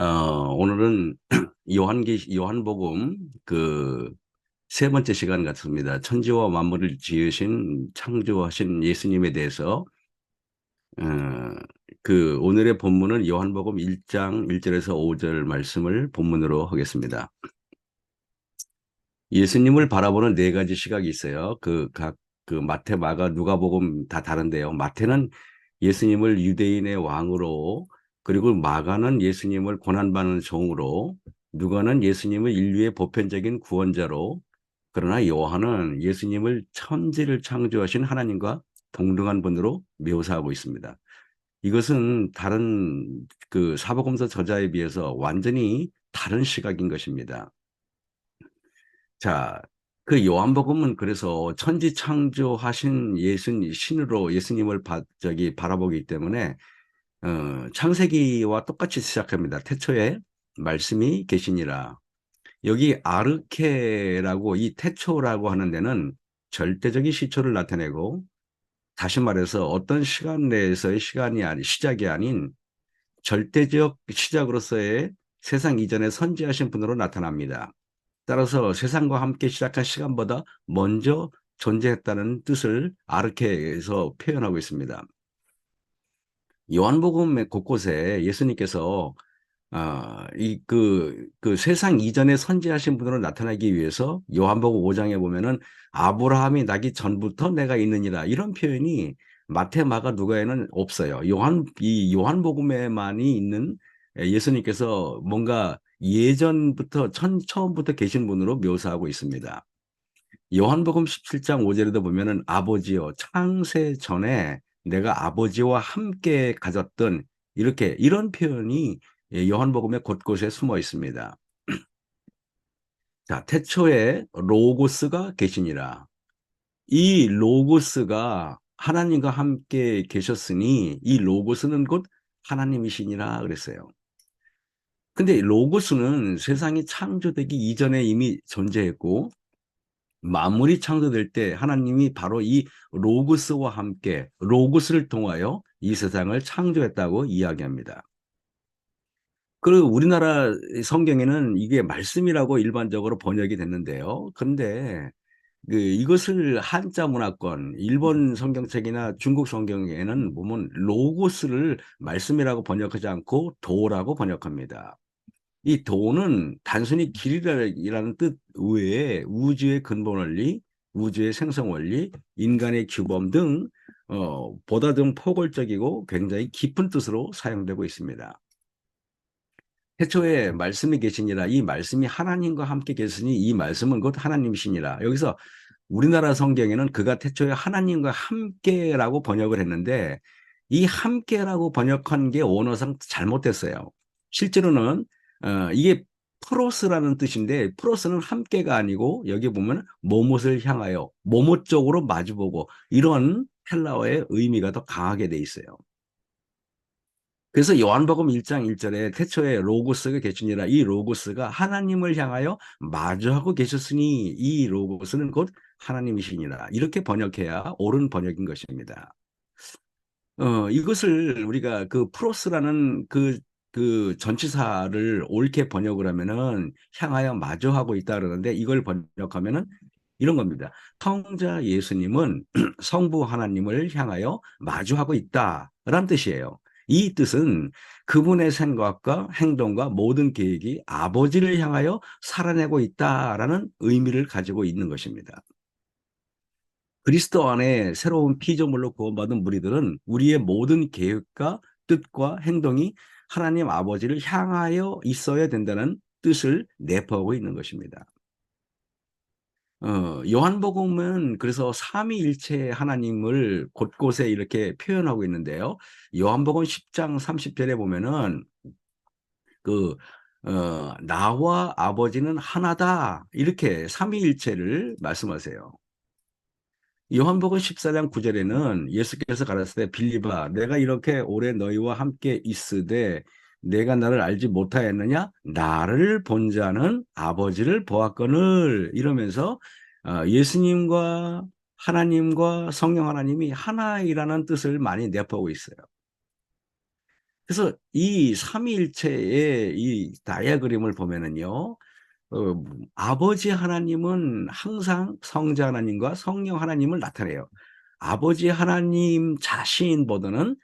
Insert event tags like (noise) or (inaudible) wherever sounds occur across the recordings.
어, 오늘은 (clears throat) 요한기, 요한복음 그 세 번째 시간 같습니다. 천지와 만물을 지으신 창조하신 예수님에 대해서 어, 그 오늘의 본문은 요한복음 1장 1절에서 5절 말씀을 본문으로 하겠습니다. 예수님을 바라보는 네 가지 시각이 있어요. 그각그 마태, 마가, 누가복음 다 다른데요. 마태는 예수님을 유대인의 왕으로 그리고 마가는 예수님을 고난받는 종으로 누가는 예수님을 인류의 보편적인 구원자로 그러나 요한은 예수님을 천지를 창조하신 하나님과 동등한 분으로 묘사하고 있습니다. 이것은 다른 그 사복음서 저자에 비해서 완전히 다른 시각인 것입니다. 자, 그 요한복음은 그래서 천지 창조하신 예수 신으로 예수님을 바, 저기 바라보기 때문에 어, 창세기와 똑같이 시작합니다. 태초에 말씀이 계시니라. 여기 아르케라고 이 태초라고 하는 데는 절대적인 시초를 나타내고 다시 말해서 어떤 시간 내에서의 시간이 아니 시작이 아닌 절대적 시작으로서의 세상 이전에 선지하신 분으로 나타납니다. 따라서 세상과 함께 시작한 시간보다 먼저 존재했다는 뜻을 아르케에서 표현하고 있습니다. 요한복음 곳곳에 예수님께서 아, 이, 그, 그 세상 이전에 선지하신 분으로 나타나기 위해서 요한복음 5장에 보면은 아브라함이 나기 전부터 내가 있느니라 이런 표현이 마태, 마가, 누가에는 없어요. 요한, 이 요한복음에만이 있는 예수님께서 뭔가 예전부터, 천, 처음부터 계신 분으로 묘사하고 있습니다. 요한복음 17장 5절에도 보면은 아버지요, 창세 전에 내가 아버지와 함께 가졌던 이렇게 이런 표현이 예, 요한복음의 곳곳에 숨어 있습니다. (clears throat) 자, 태초에 로고스가 계시니라. 이 로고스가 하나님과 함께 계셨으니 이 로고스는 곧 하나님이시니라 그랬어요. 근데 로고스는 세상이 창조되기 이전에 이미 존재했고 만물이 창조될 때 하나님이 바로 이 로고스와 함께 로고스를 통하여 이 세상을 창조했다고 이야기합니다. 그리고 우리나라 성경에는 이게 말씀이라고 일반적으로 번역이 됐는데요. 그런데 그 이것을 한자 문화권, 일본 성경책이나 중국 성경에는 보면 로고스를 말씀이라고 번역하지 않고 도라고 번역합니다. 이 도는 단순히 길이라는 뜻 외에 우주의 근본 원리, 우주의 생성 원리, 인간의 규범 등 어, 보다 좀 포괄적이고 굉장히 깊은 뜻으로 사용되고 있습니다. 태초에 말씀이 계시니라 이 말씀이 하나님과 함께 계시니 이 말씀은 곧 하나님이시니라. 여기서 우리나라 성경에는 그가 태초에 하나님과 함께라고 번역을 했는데 이 함께라고 번역한 게 원어상 잘못됐어요. 실제로는 어, 이게 프로스라는 뜻인데 프로스는 함께가 아니고 여기 보면 모못을 향하여 모못 쪽으로 마주보고 이런 헬라어의 의미가 더 강하게 돼 있어요. 그래서 요한복음 1장 1절에 태초에 로고스가 계시니라 이 로고스가 하나님을 향하여 마주하고 계셨으니 이 로고스는 곧 하나님이시니라 이렇게 번역해야 옳은 번역인 것입니다. 어, 이것을 우리가 그 프로스라는 그, 그 전치사를 옳게 번역을 하면은 향하여 마주하고 있다 그러는데 이걸 번역하면은 이런 겁니다. 성자 예수님은 (clears throat) 성부 하나님을 향하여 마주하고 있다라는 뜻이에요. 이 뜻은 그분의 생각과 행동과 모든 계획이 아버지를 향하여 살아내고 있다라는 의미를 가지고 있는 것입니다. 그리스도 안에 새로운 피조물로 구원받은 무리들은 우리의 모든 계획과 뜻과 행동이 하나님 아버지를 향하여 있어야 된다는 뜻을 내포하고 있는 것입니다. 어, 요한복음은 그래서 삼위일체 하나님을 곳곳에 이렇게 표현하고 있는데요. 요한복음 10장 30절에 보면은 그 어, 나와 아버지는 하나다 이렇게 삼위일체를 말씀하세요. 요한복음 14장 9절에는 예수께서 가라사대 빌리바 내가 이렇게 오래 너희와 함께 있으되 내가 나를 알지 못하였느냐? 나를 본 자는 아버지를 보았거늘 이러면서 어, 예수님과 하나님과 성령 하나님이 하나이라는 뜻을 많이 내포하고 있어요. 그래서 이 삼위일체의 이 다이아그램을 보면은요. 어, 아버지 하나님은 항상 성자 하나님과 성령 하나님을 나타내요. 아버지 하나님 자신보다는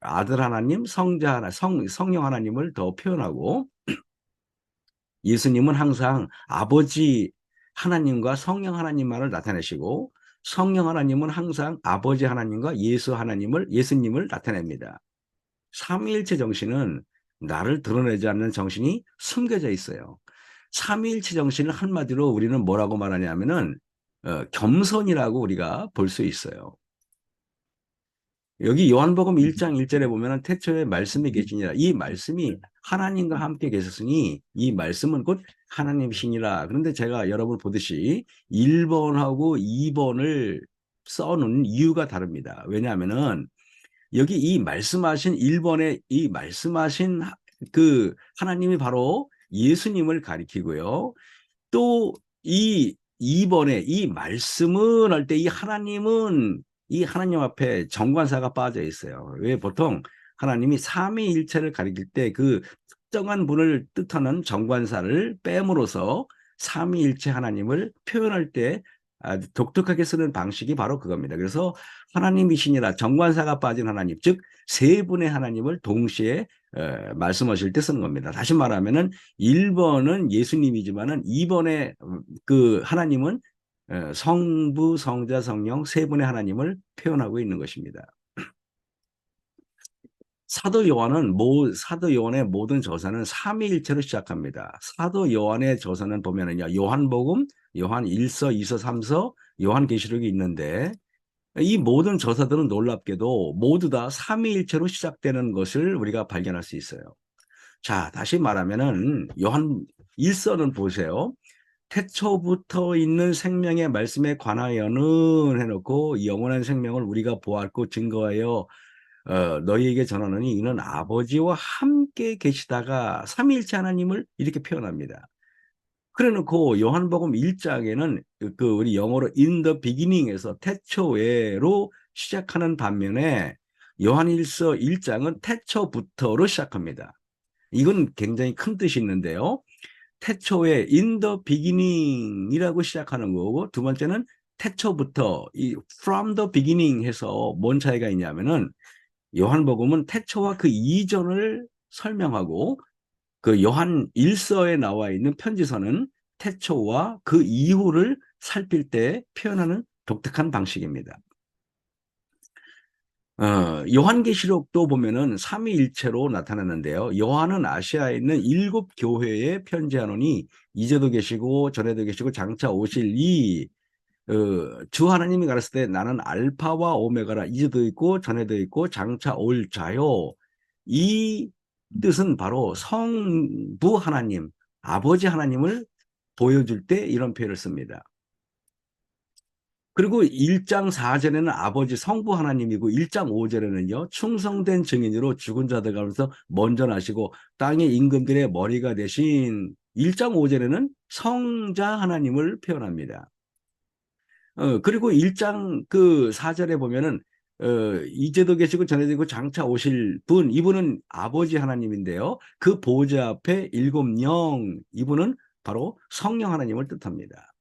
아들 하나님, 성자 하나, 성, 성령 하나님을 더 표현하고 (clears throat) 예수님은 항상 아버지 하나님과 성령 하나님만을 나타내시고 성령 하나님은 항상 아버지 하나님과 예수 하나님을 예수님을 나타냅니다. 삼위일체 정신은 나를 드러내지 않는 정신이 숨겨져 있어요. 삼위일체 정신을 한마디로 우리는 뭐라고 말하냐면은 어, 겸손이라고 우리가 볼 수 있어요. 여기 요한복음 1장 1절에 보면은 태초에 말씀이 계시니라. 이 말씀이 하나님과 함께 계셨으니 이 말씀은 곧 하나님이시니라. 그런데 제가 여러분 보듯이 1번하고 2번을 써놓은 이유가 다릅니다. 왜냐하면은 여기 이 말씀하신 1번에 이 말씀하신 그 하나님이 바로 예수님을 가리키고요. 또 이 2번에 이 말씀은 할 때 이 하나님은 이 하나님 앞에 정관사가 빠져 있어요. 왜 보통 하나님이 삼위일체를 가리킬 때 그 특정한 분을 뜻하는 정관사를 빼므로써 삼위일체 하나님을 표현할 때 독특하게 쓰는 방식이 바로 그겁니다. 그래서 하나님이시니라 정관사가 빠진 하나님, 즉 세 분의 하나님을 동시에 에, 말씀하실 때 쓰는 겁니다. 다시 말하면은 1번은 예수님이지만은 2번의 그 하나님은 성부, 성자, 성령 세 분의 하나님을 표현하고 있는 것입니다. (clears throat) 사도 요한은 모, 사도 요한의 모든 저서는 삼위일체로 시작합니다. 사도 요한의 저서는 보면은요, 요한복음, 요한 1서, 2서, 3서, 요한계시록이 있는데 이 모든 저서들은 놀랍게도 모두 다 삼위일체로 시작되는 것을 우리가 발견할 수 있어요. 자, 다시 말하면은 요한 1서는 보세요. 태초부터 있는 생명의 말씀에 관하여는 해놓고 영원한 생명을 우리가 보았고 증거하여 어, 너희에게 전하노니 이는 아버지와 함께 계시다가 삼일체 하나님을 이렇게 표현합니다. 그래놓고 요한복음 1장에는 그 우리 영어로 in the beginning에서 태초에로 시작하는 반면에 요한일서 1장은 태초부터로 시작합니다. 이건 굉장히 큰 뜻이 있는데요. 태초에 in the beginning이라고 시작하는 거고 두 번째는 태초부터 이 from the beginning 해서 뭔 차이가 있냐면은 요한복음은 태초와 그 이전을 설명하고 그 요한 1서에 나와 있는 편지서는 태초와 그 이후를 살필 때 표현하는 독특한 방식입니다. 어, 요한계시록도 보면은 삼위일체로 나타났는데요. 요한은 아시아에 있는 일곱 교회에 편지하노니 이제도 계시고 전에도 계시고 장차 오실 이 어, 주 하나님이 가르칠 때 나는 알파와 오메가라 이제도 있고 전에도 있고 장차 올 자요. 이 뜻은 바로 성부 하나님, 아버지 하나님을 보여줄 때 이런 표현을 씁니다. 그리고 1장 4절에는 아버지 성부 하나님이고 1장 5절에는요. 충성된 증인으로 죽은 자들 가면서 먼저 나시고 땅의 임금들의 머리가 되신 1장 5절에는 성자 하나님을 표현합니다. 어, 그리고 1장 그 4절에 보면은 어, 이제도 계시고 전에도 장차 오실 분 이분은 아버지 하나님인데요. 그 보좌 앞에 일곱 영 이분은 바로 성령 하나님을 뜻합니다.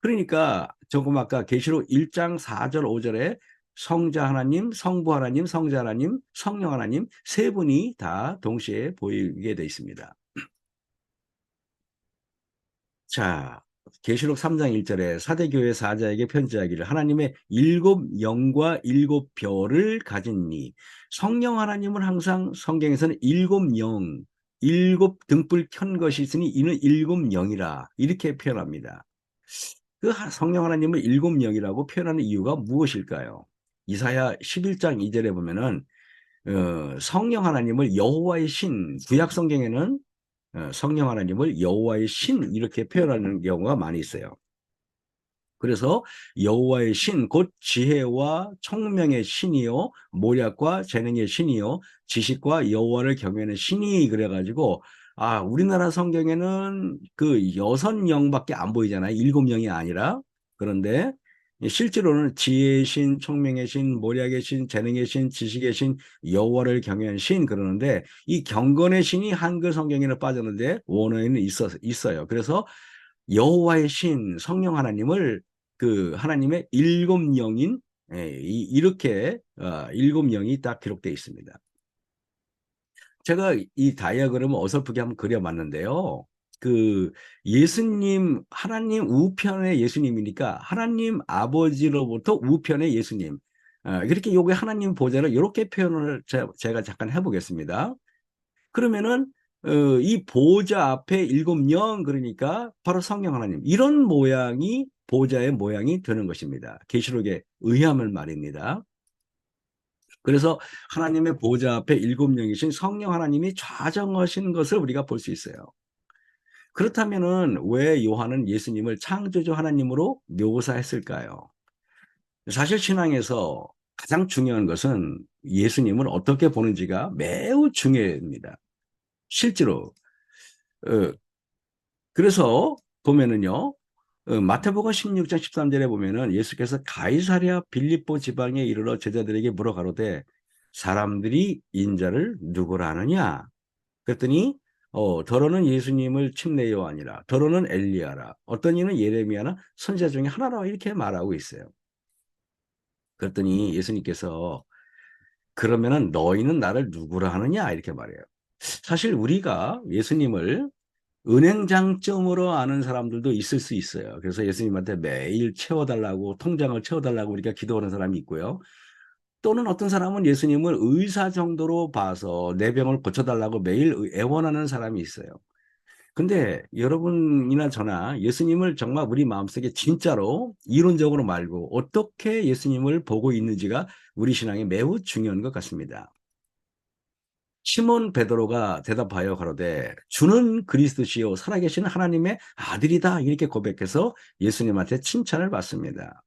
그러니까 조금 아까 계시록 1장 4절 5절에 성자 하나님, 성부 하나님, 성자 하나님, 성령 하나님 세 분이 다 동시에 보이게 되어 있습니다. (clears throat) 자, 계시록 3장 1절에 사대교회 사자에게 편지하기를 하나님의 일곱 영과 일곱 별을 가진니 성령 하나님은 항상 성경에서는 일곱 영, 일곱 등불 켠 것이 있으니 이는 일곱 영이라 이렇게 표현합니다. 그 성령 하나님을 일곱 영이라고 표현하는 이유가 무엇일까요? 이사야 11장 2절에 보면은 어, 성령 하나님을 여호와의 신 구약 성경에는 어, 성령 하나님을 여호와의 신 이렇게 표현하는 경우가 많이 있어요. 그래서 여호와의 신 곧 지혜와 청명의 신이요 모략과 재능의 신이요 지식과 여호와를 경외하는 신이 그래가지고 아, 우리나라 성경에는 그 여섯 영밖에 안 보이잖아요. 일곱 영이 아니라. 그런데 실제로는 지혜의 신, 총명의 신, 모략의 신, 재능의 신, 지식의 신, 여호와를 경외한 신 그러는데 이 경건의 신이 한글 성경에는 빠졌는데 원어에는 있어, 있어요. 그래서 여호와의 신, 성령 하나님을 그 하나님의 일곱 영인 예, 이렇게 어, 일곱 영이 딱 기록되어 있습니다. 제가 이 다이아그램을 어설프게 한번 그려봤는데요. 그 예수님 하나님 우편의 예수님이니까 하나님 아버지로부터 우편의 예수님 어, 이렇게 요게 하나님 보좌를 이렇게 표현을 제가 잠깐 해보겠습니다. 그러면은 어, 이 보좌 앞에 일곱 영 그러니까 바로 성령 하나님 이런 모양이 보좌의 모양이 되는 것입니다. 계시록에 의함을 말입니다. 그래서 하나님의 보좌 앞에 일곱 명이신 성령 하나님이 좌정하신 것을 우리가 볼 수 있어요. 그렇다면은 왜 요한은 예수님을 창조주 하나님으로 묘사했을까요? 사실 신앙에서 가장 중요한 것은 예수님을 어떻게 보는지가 매우 중요합니다. 실제로 어, 그래서 보면은요 어, 마태복음 16장 13절에 보면은 예수께서 가이사랴 빌립보 지방에 이르러 제자들에게 물어가로되 사람들이 인자를 누구라 하느냐 그랬더니 어, 더러는 예수님을 침례 요한이라 더러는 엘리야라 어떤 이는 예레미야나 선지자 중에 하나라 이렇게 말하고 있어요. 그랬더니 예수님께서 그러면은 너희는 나를 누구라 하느냐 이렇게 말해요. 사실 우리가 예수님을 은행장점으로 아는 사람들도 있을 수 있어요. 그래서 예수님한테 매일 채워달라고 통장을 채워달라고 우리가 기도하는 사람이 있고요. 또는 어떤 사람은 예수님을 의사 정도로 봐서 내 병을 고쳐달라고 매일 애원하는 사람이 있어요. 근데 여러분이나 저나 예수님을 정말 우리 마음속에 진짜로 이론적으로 말고 어떻게 예수님을 보고 있는지가 우리 신앙에 매우 중요한 것 같습니다. 시몬 베드로가 대답하여 가로되 주는 그리스도시요 살아계신 하나님의 아들이다 이렇게 고백해서 예수님한테 칭찬을 받습니다.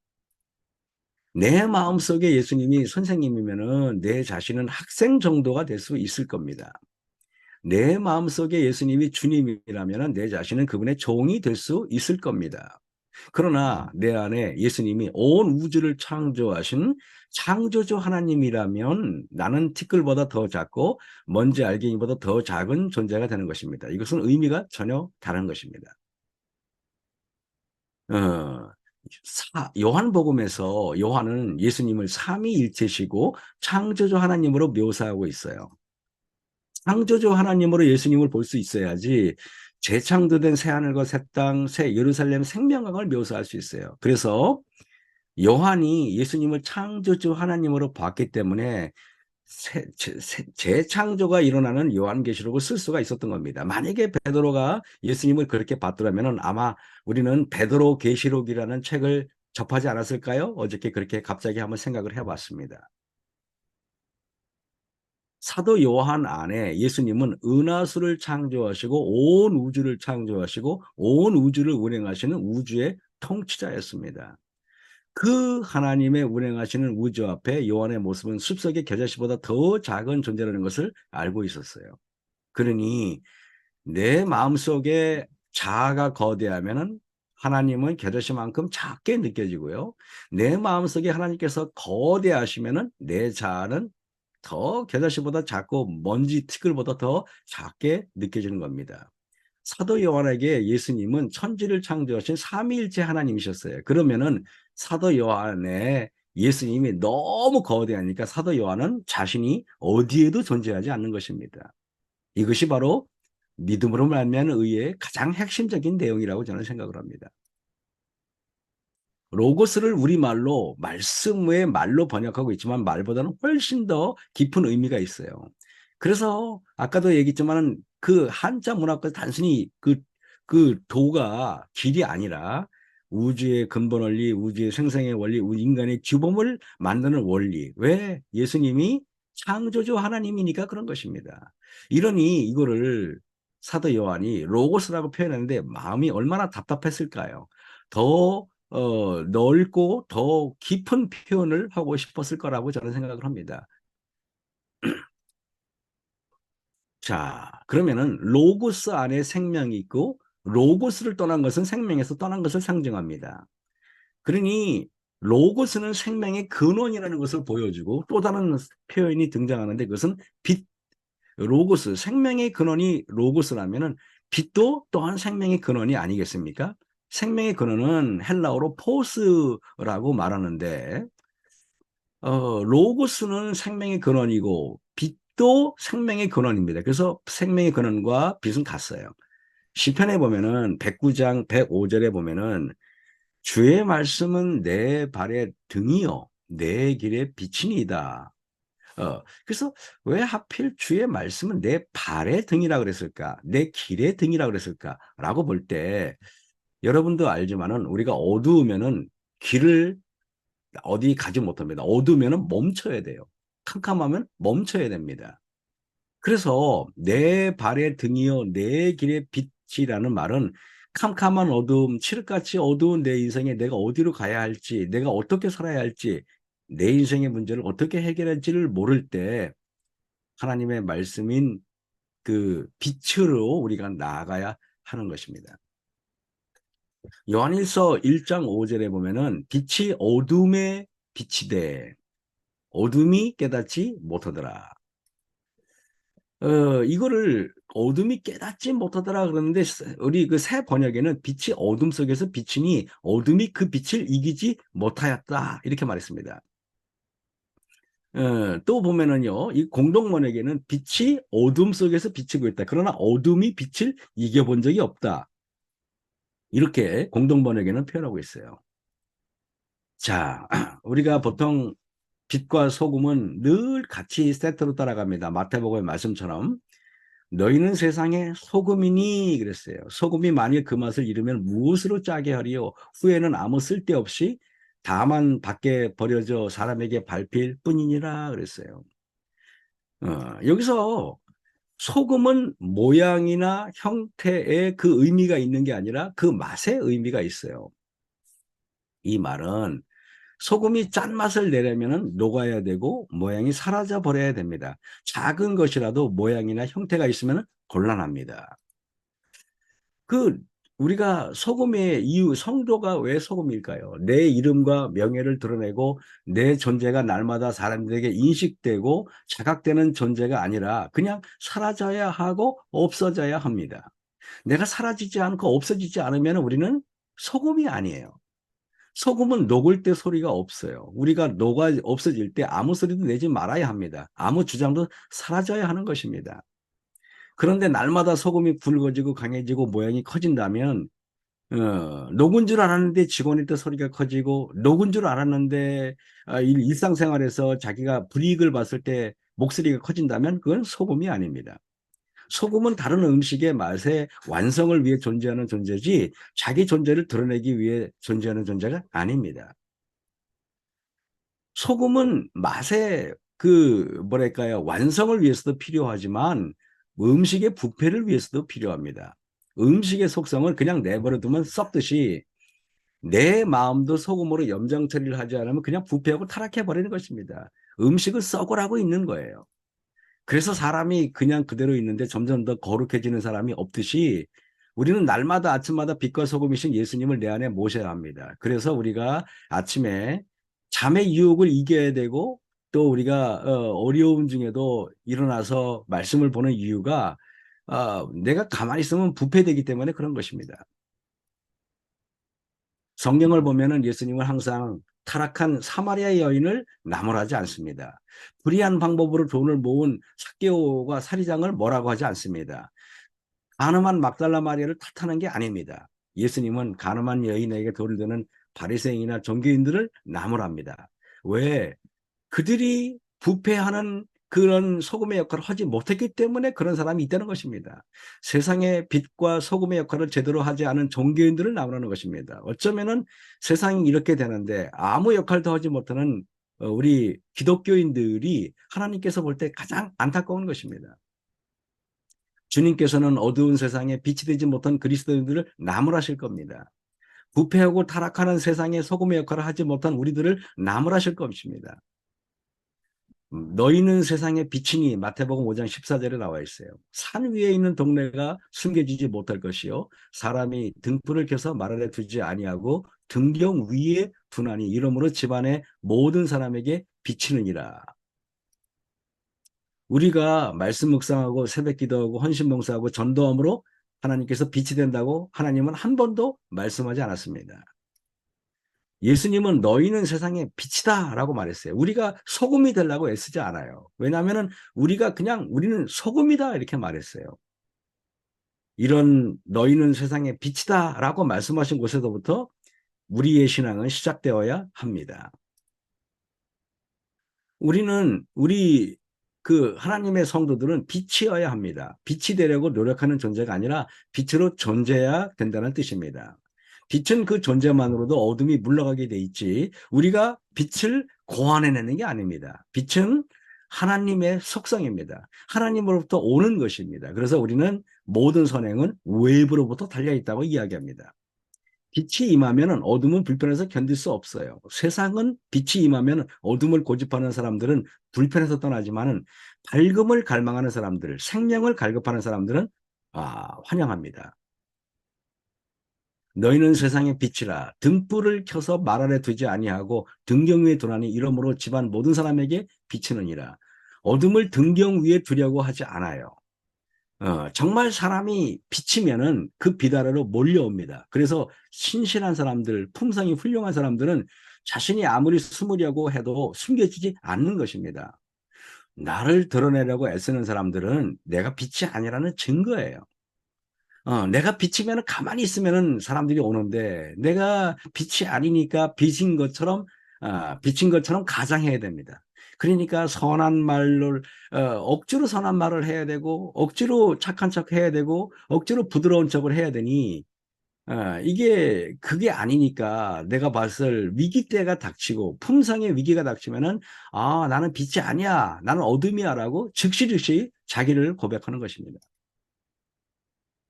내 마음속에 예수님이 선생님이면은 내 자신은 학생 정도가 될 수 있을 겁니다. 내 마음속에 예수님이 주님이라면 내 자신은 그분의 종이 될 수 있을 겁니다. 그러나 내 안에 예수님이 온 우주를 창조하신 창조주 하나님이라면 나는 티끌보다 더 작고 먼지 알갱이보다 더 작은 존재가 되는 것입니다. 이것은 의미가 전혀 다른 것입니다. 어, 사, 요한복음에서 요한은 예수님을 삼위일체시고 창조주 하나님으로 묘사하고 있어요. 창조주 하나님으로 예수님을 볼 수 있어야지 재창조된 새하늘과 새 땅, 새 예루살렘 생명강을 묘사할 수 있어요. 그래서 요한이 예수님을 창조주 하나님으로 봤기 때문에 새, 새, 재창조가 일어나는 요한계시록을 쓸 수가 있었던 겁니다. 만약에 베드로가 예수님을 그렇게 봤더라면 아마 우리는 베드로 계시록이라는 책을 접하지 않았을까요? 어저께 그렇게 갑자기 한번 생각을 해봤습니다. 사도 요한 안에 예수님은 은하수를 창조하시고 온 우주를 창조하시고 온 우주를 운행하시는 우주의 통치자였습니다. 그 하나님의 운행하시는 우주 앞에 요한의 모습은 숲속의 겨자씨보다 더 작은 존재라는 것을 알고 있었어요. 그러니 내 마음속에 자아가 거대하면은 하나님은 겨자씨만큼 작게 느껴지고요. 내 마음속에 하나님께서 거대하시면은 내 자아는 더 겨자씨보다 작고 먼지 티끌보다 더 작게 느껴지는 겁니다. 사도 요한에게 예수님은 천지를 창조하신 삼위일체 하나님이셨어요. 그러면은 사도 요한의 예수님이 너무 거대하니까 사도 요한은 자신이 어디에도 존재하지 않는 것입니다. 이것이 바로 믿음으로 말미암은 의의 가장 핵심적인 내용이라고 저는 생각을 합니다. 로고스를 우리말로 말씀의 말로 번역하고 있지만 말보다는 훨씬 더 깊은 의미가 있어요. 그래서 아까도 얘기했지만 그 한자 문학과 단순히 그, 그 도가 길이 아니라 우주의 근본 원리, 우주의 생생의 원리, 인간의 주범을 만드는 원리. 왜? 예수님이 창조주 하나님이니까 그런 것입니다. 이러니 이거를 사도 요한이 로고스라고 표현했는데 마음이 얼마나 답답했을까요? 더 어, 넓고 더 깊은 표현을 하고 싶었을 거라고 저는 생각을 합니다. 자, 그러면은 로고스 안에 생명이 있고 로고스를 떠난 것은 생명에서 떠난 것을 상징합니다. 그러니 로고스는 생명의 근원이라는 것을 보여주고 또 다른 표현이 등장하는데 그것은 빛, 로고스, 생명의 근원이 로고스라면은 빛도 또한 생명의 근원이 아니겠습니까? 생명의 근원은 헬라어로 포스라고 말하는데 어, 로고스는 생명의 근원이고 빛도 생명의 근원입니다. 그래서 생명의 근원과 빛은 같어요. 시편에 보면은 109장 105절에 보면은 주의 말씀은 내 발의 등이요 내 길의 빛이니이다. 어, 그래서 왜 하필 주의 말씀은 내 발의 등이라 그랬을까? 내 길의 등이라 그랬을까? 라고 볼 때 여러분도 알지만은 우리가 어두우면은 길을 어디 가지 못합니다. 어두우면은 멈춰야 돼요. 캄캄하면 멈춰야 됩니다. 그래서 내 발의 등이요 내 길의 빛이라는 말은 캄캄한 어두움, 칠흑같이 어두운 내 인생에 내가 어디로 가야 할지, 내가 어떻게 살아야 할지, 내 인생의 문제를 어떻게 해결할지를 모를 때 하나님의 말씀인 그 빛으로 우리가 나아가야 하는 것입니다. 요한일서 1장 5절에 보면은 빛이 어둠에 빛이 어둠이 깨닫지 못하더라. 어, 이거를 어둠이 깨닫지 못하더라 그러는데 우리 그 새 번역에는 빛이 어둠 속에서 비치니 어둠이 그 빛을 이기지 못하였다 이렇게 말했습니다. 어, 또 보면은요, 이 공동 번역에는 빛이 어둠 속에서 비치고 있다. 그러나 어둠이 빛을 이겨본 적이 없다. 이렇게 공동 번역에는 표현하고 있어요. 자, (clears throat) 우리가 보통 빛과 소금은 늘 같이 세트로 따라갑니다. 마태복음의 말씀처럼 너희는 세상의 소금이니 그랬어요. 소금이 만일 그 맛을 잃으면 무엇으로 짜게 하리요? 후에는 아무 쓸데없이 다만 밖에 버려져 사람에게 밟힐 뿐이니라 그랬어요. 어, 여기서 소금은 모양이나 형태의 그 의미가 있는 게 아니라 그 맛의 의미가 있어요. 이 말은 소금이 짠맛을 내려면 녹아야 되고 모양이 사라져 버려야 됩니다. 작은 것이라도 모양이나 형태가 있으면 곤란합니다. 그 우리가 소금의 이유, 성도가 왜 소금일까요? 내 이름과 명예를 드러내고 내 존재가 날마다 사람들에게 인식되고 자각되는 존재가 아니라 그냥 사라져야 하고 없어져야 합니다. 내가 사라지지 않고 없어지지 않으면 우리는 소금이 아니에요. 소금은 녹을 때 소리가 없어요. 우리가 녹아 없어질 때 아무 소리도 내지 말아야 합니다. 아무 주장도 사라져야 하는 것입니다. 그런데 날마다 소금이 굵어지고 강해지고 모양이 커진다면 어, 녹은 줄 알았는데 직원일 때 소리가 커지고 녹은 줄 알았는데 어, 일상생활에서 자기가 불이익을 봤을 때 목소리가 커진다면 그건 소금이 아닙니다. 소금은 다른 음식의 맛의 완성을 위해 존재하는 존재지 자기 존재를 드러내기 위해 존재하는 존재가 아닙니다. 소금은 맛의 그 뭐랄까요 완성을 위해서도 필요하지만 음식의 부패를 위해서도 필요합니다. 음식의 속성을 그냥 내버려 두면 썩듯이 내 마음도 소금으로 염장 처리를 하지 않으면 그냥 부패하고 타락해 버리는 것입니다. 음식을 썩으라고 있는 거예요. 그래서 사람이 그냥 그대로 있는데 점점 더 거룩해지는 사람이 없듯이 우리는 날마다 아침마다 빛과 소금이신 예수님을 내 안에 모셔야 합니다. 그래서 우리가 아침에 잠의 유혹을 이겨야 되고 또 우리가 어, 어려움 중에도 일어나서 말씀을 보는 이유가 어, 내가 가만히 있으면 부패되기 때문에 그런 것입니다. 성경을 보면은 예수님은 항상 타락한 사마리아 여인을 나무라지 않습니다. 불의한 방법으로 돈을 모은 사개오가 사리장을 뭐라고 하지 않습니다. 가늠한 막달라 마리아를 탓하는 게 아닙니다. 예수님은 가늠한 여인에게 돈을 드는 바리새인이나 종교인들을 나무랍니다. 왜? 그들이 부패하는 그런 소금의 역할을 하지 못했기 때문에 그런 사람이 있다는 것입니다. 세상의 빛과 소금의 역할을 제대로 하지 않은 종교인들을 나무라는 것입니다. 어쩌면은 세상이 이렇게 되는데 아무 역할도 하지 못하는 어, 우리 기독교인들이 하나님께서 볼 때 가장 안타까운 것입니다. 주님께서는 어두운 세상에 빛이 되지 못한 그리스도인들을 나무라실 겁니다. 부패하고 타락하는 세상에 소금의 역할을 하지 못한 우리들을 나무라실 것입니다. 너희는 세상의 빛이니 마태복음 5장 14절에 나와 있어요. 산 위에 있는 동네가 숨겨지지 못할 것이요 사람이 등불을 켜서 말 아래 두지 아니하고 등경 위에 두나니 이러므로 집안의 모든 사람에게 비치느니라. 우리가 말씀 묵상하고 새벽 기도하고 헌신 봉사하고 전도함으로 하나님께서 빛이 된다고 하나님은 한 번도 말씀하지 않았습니다. 예수님은 너희는 세상의 빛이다 라고 말했어요. 우리가 소금이 되려고 애쓰지 않아요. 왜냐하면 우리가 그냥 우리는 소금이다 이렇게 말했어요. 이런 너희는 세상의 빛이다 라고 말씀하신 곳에서부터 우리의 신앙은 시작되어야 합니다. 우리는 우리 그 하나님의 성도들은 빛이어야 합니다. 빛이 되려고 노력하는 존재가 아니라 빛으로 존재해야 된다는 뜻입니다. 빛은 그 존재만으로도 어둠이 물러가게 돼 있지 우리가 빛을 고안해내는 게 아닙니다. 빛은 하나님의 속성입니다. 하나님으로부터 오는 것입니다. 그래서 우리는 모든 선행은 외부로부터 달려있다고 이야기합니다. 빛이 임하면 어둠은 불편해서 견딜 수 없어요. 세상은 빛이 임하면 어둠을 고집하는 사람들은 불편해서 떠나지만은 밝음을 갈망하는 사람들, 생명을 갈급하는 사람들은 아, 환영합니다. 너희는 세상의 빛이라 등불을 켜서 말 아래 두지 아니하고 등경 위에 두나니 이러므로 집안 모든 사람에게 비치느니라. 어둠을 등경 위에 두려고 하지 않아요. 어, 정말 사람이 비치면은 그빛 아래로 몰려옵니다. 그래서 신실한 사람들, 품성이 훌륭한 사람들은 자신이 아무리 숨으려고 해도 숨겨지지 않는 것입니다. 나를 드러내려고 애쓰는 사람들은 내가 빛이 아니라는 증거예요. 어, 내가 빛이면 가만히 있으면 사람들이 오는데 내가 빛이 아니니까 빛인 것처럼 어, 빛인 것처럼 가장해야 됩니다. 그러니까 선한 말을 어, 억지로 선한 말을 해야 되고 억지로 착한 척 해야 되고 억지로 부드러운 척을 해야 되니 어, 이게 그게 아니니까 내가 봤을 위기 때가 닥치고 품성의 위기가 닥치면은 아 나는 빛이 아니야 나는 어둠이야라고 즉시 즉시 자기를 고백하는 것입니다.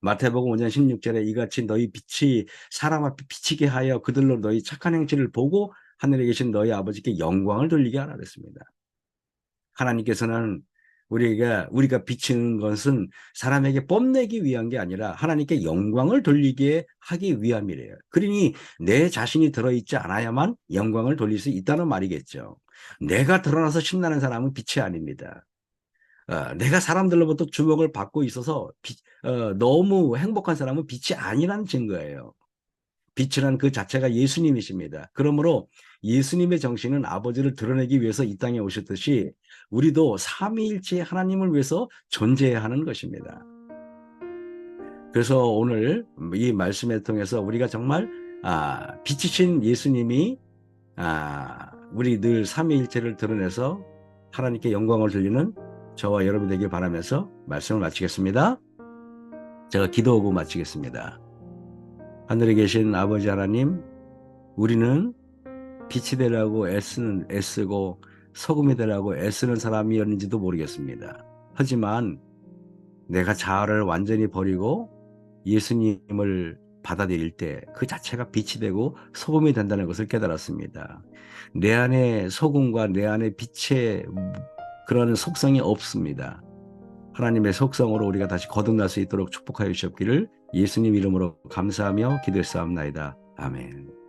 마태복음 5장 16절에 이같이 너희 빛이 사람 앞에 비치게 하여 그들로 너희 착한 행실을 보고 하늘에 계신 너희 아버지께 영광을 돌리게 하라 그랬습니다. 하나님께서는 우리가 우리가 비치는 것은 사람에게 뽐내기 위한 게 아니라 하나님께 영광을 돌리게 하기 위함이래요. 그러니 내 자신이 들어있지 않아야만 영광을 돌릴 수 있다는 말이겠죠. 내가 드러나서 신나는 사람은 빛이 아닙니다. 어, 내가 사람들로부터 주목을 받고 있어서 비, 어, 너무 행복한 사람은 빛이 아니라는 증거예요. 빛이란 그 자체가 예수님이십니다. 그러므로 예수님의 정신은 아버지를 드러내기 위해서 이 땅에 오셨듯이 우리도 삼위일체 하나님을 위해서 존재해야 하는 것입니다. 그래서 오늘 이 말씀을 통해서 우리가 정말 아, 빛이신 예수님이 아, 우리 늘 삼위일체를 드러내서 하나님께 영광을 돌리는 저와 여러분 되길 바라면서 말씀을 마치겠습니다. 제가 기도하고 마치겠습니다. 하늘에 계신 아버지 하나님, 우리는 빛이 되라고 애쓰는, 애쓰고 소금이 되라고 애쓰는 사람이었는지도 모르겠습니다. 하지만 내가 자아를 완전히 버리고 예수님을 받아들일 때 그 자체가 빛이 되고 소금이 된다는 것을 깨달았습니다. 내 안에 소금과 내 안에 빛의 그런 속성이 없습니다. 하나님의 속성으로 우리가 다시 거듭날 수 있도록 축복하여 주셨기를 예수님 이름으로 감사하며 기도했사옵나이다. 아멘.